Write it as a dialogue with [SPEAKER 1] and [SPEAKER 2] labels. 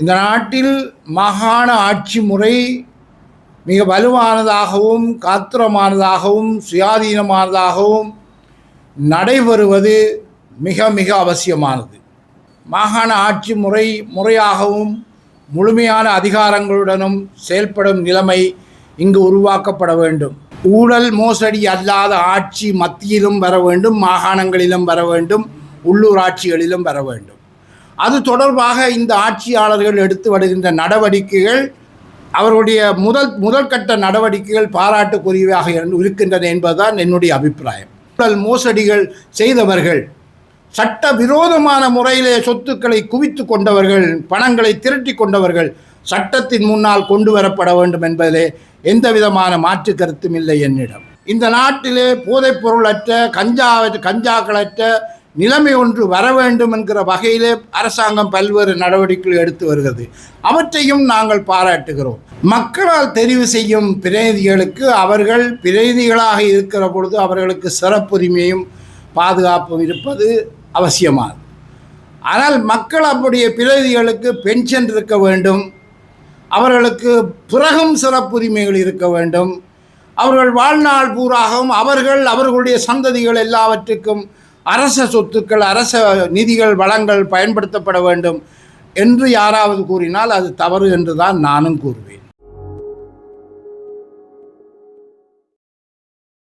[SPEAKER 1] இந்த நாட்டில் மாகாண ஆட்சி முறை மிக வலுவானதாகவும் காத்திரமானதாகவும் சுயாதீனமானதாகவும் நடைபெறுவது மிக மிக அவசியமானது. மாகாண ஆட்சி முறை முறையாகவும் முழுமையான அதிகாரங்களுடனும் செயல்படும் நிலைமை இங்கு உருவாக்கப்பட வேண்டும். ஊழல் மோசடி அல்லாத ஆட்சி மத்தியிலும் வர வேண்டும் மாகாணங்களிலும் வர வேண்டும் உள்ளூராட்சிகளிலும் வர வேண்டும். அது தொடர்பாக இந்த ஆட்சியாளர்கள் எடுத்து வருகின்ற நடவடிக்கைகள் அவருடைய முதல் முதல் கட்ட நடவடிக்கைகள் பாராட்டுக்குரியவையாக இருக்கின்றன என்பதுதான் என்னுடைய அபிப்பிராயம். ஊழல் மோசடிகள் செய்தவர்கள் சட்ட விரோதமான முறையிலே சொத்துக்களை குவித்து கொண்டவர்கள் பணங்களை திரட்டி கொண்டவர்கள் சட்டத்தின் முன்னால் கொண்டு வரப்பட வேண்டும் என்பதிலே எந்த விதமான மாற்று கருத்தும் இல்லை என்னிடம். இந்த நாட்டிலே போதைப் பொருளற்ற கஞ்சா கஞ்சாக்களற்ற நிலைமை ஒன்று வர வேண்டும் என்கிற வகையிலே அரசாங்கம் பல்வேறு நடவடிக்கைகள் எடுத்து வருகிறது. அவற்றையும் நாங்கள் பாராட்டுகிறோம். மக்களால் தெரிவு செய்யும் பிரதிநிதிகளுக்கு அவர்கள் பிரதிநிதிகளாக இருக்கிற பொழுது அவர்களுக்கு சிறப்புரிமையும் பாதுகாப்பும் இருப்பது அவசியமானது. ஆனால் மக்கள் அப்படிய பிரதிநிதிகளுக்கு பென்ஷன் இருக்க வேண்டும். அவர்களுக்கு பிறகும் சிறப்புரிமைகள் இருக்க வேண்டும். அவர்கள் வாழ்நாள் பூராகவும் அவர்கள் அவர்களுடைய சந்ததிகள் எல்லாவற்றுக்கும் அரச சொத்துக்கள் அரச நிதிகள் வளங்கள் பயன்படுத்தப்பட வேண்டும் என்று யாராவது கூறினால் அது தவறு என்று தான் நானும் கூறுவேன்.